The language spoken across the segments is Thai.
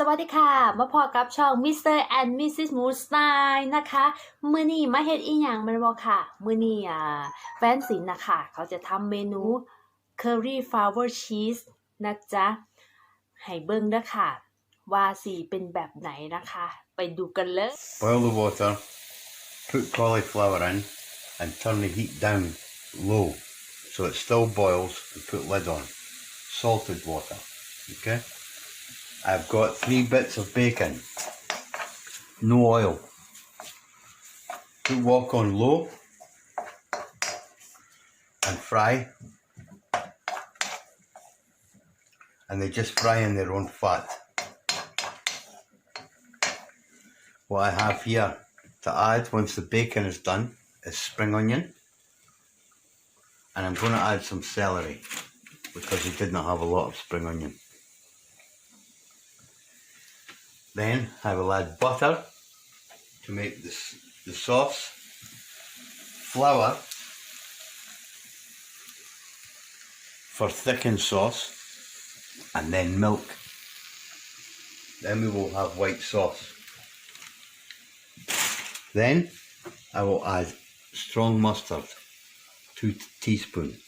สวัสดีค่ะ มาพอกับช่อง Mr. and Mrs. m o o s t y l e นะคะมือนี้มาเฮ็ดอีหยังแมันบอกค่ะ มือนี้อ่าแฟนสินนะคะเขาจะทำเมนู Curry Flower Cheese นะจ๊ะ ให้เบิ่งนะค่ะ ว่าสีเป็นแบบไหนนะคะ ไปดูกันเลย Boil the water, put cauliflower in, and turn the heat down low so it still boils and put lid on. Salted water. Okay? I've got three bits of bacon. No oil. Put wok on low and fry. And they just fry in their own fat. What I have here to add once the bacon is done is spring onion. And I'm going to add some celery because we did not have a lot of spring onion. Then I will add butter to make this the sauce, flour for thickened sauce, and then milk. Then we will have white sauce. Then I will add strong mustard, two teaspoons.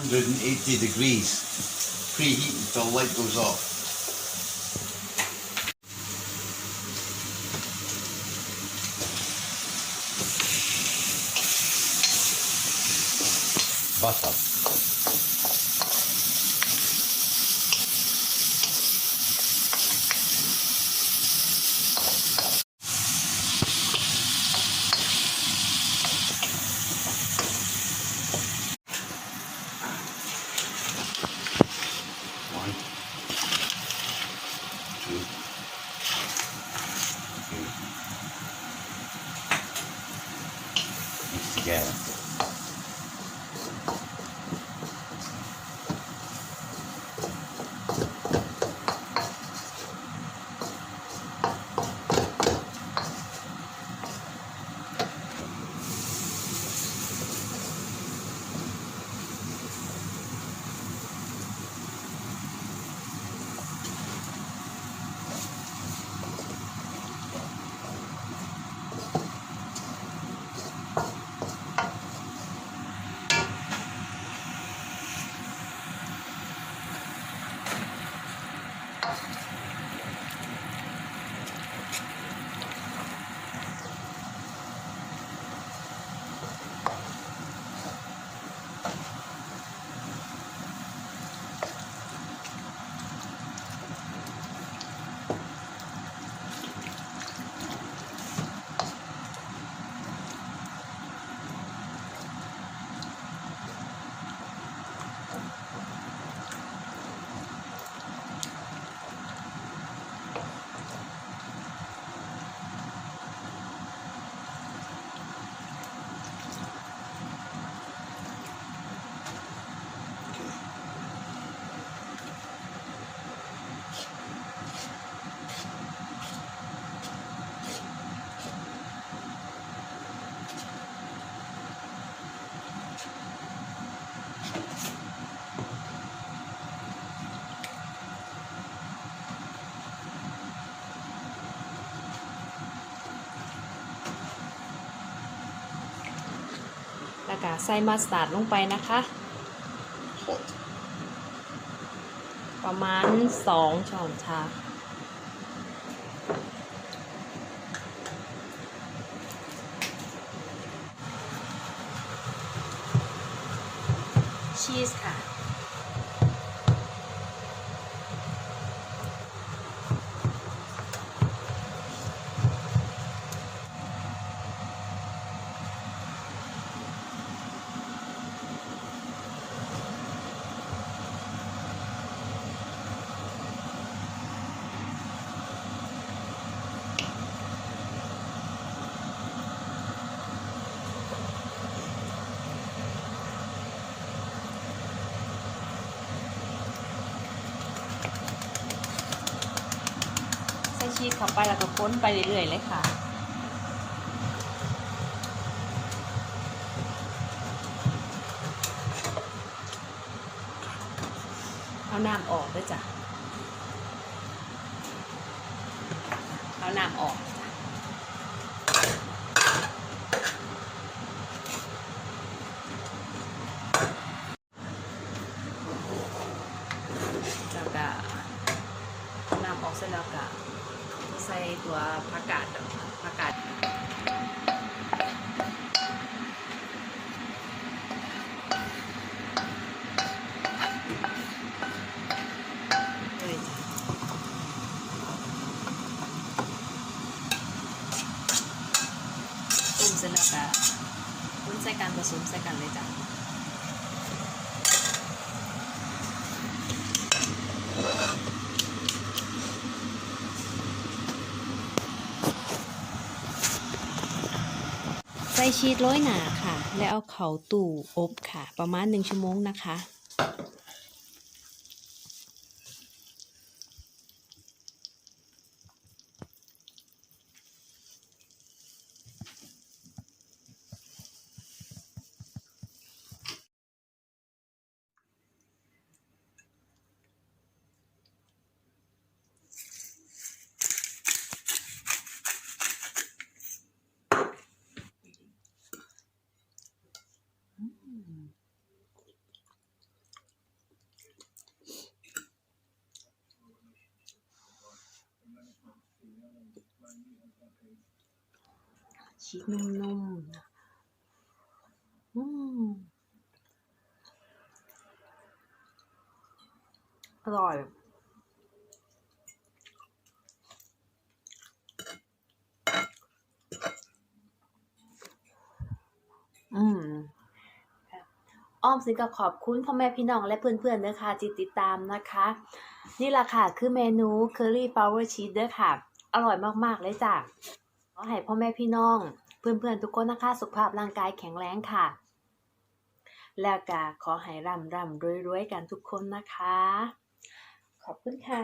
Hundred and eighty degrees. Preheat until light goes off. Butter. again. แล้วก็ใส่มัสตาร์ดลงไปนะคะ ประมาณ 2 ช้อนชาชีสค่ะ ชีสเข้าไปแล้วก็ค้นไปเรื่อยๆเลยค่ะเอาน้ำออกด้วยจ้ะเอาน้ำออกจ้ะ แล้วก็นำออกเสร็จแล้วก็ใส่ ตัวผักกาดผักกาดต้มเสร็จแล้วก็คุ้นใส่กันผสมใส่กันเลยจ้ะ ใส่ชีสโร้อยหนาค่ะ แล้วเอาเขาตู่อบค่ะ ประมาณหนึ่งชั่วโมงนะคะ ชีสนุ่มๆนะอืมอร่อย อืมอ้อมสิก็ขอบคุณพ่อแม่พี่น้องและเพื่อนๆนะคะที่ติดตามนะคะ นี่แหละค่ะ คือเมนู Curry Power Cheese เด้อค่ะ อร่อยมากๆเลยจ้ะ อให้พ่อแม่พี่น้อง เพื่อนๆทุกคนนะคะสุขภาพร่างกายแข็งแรงค่ะ แล้วก็ขอให้ร่ำร่ำรวยๆกันทุกคนนะคะ ขอบคุณค่ะ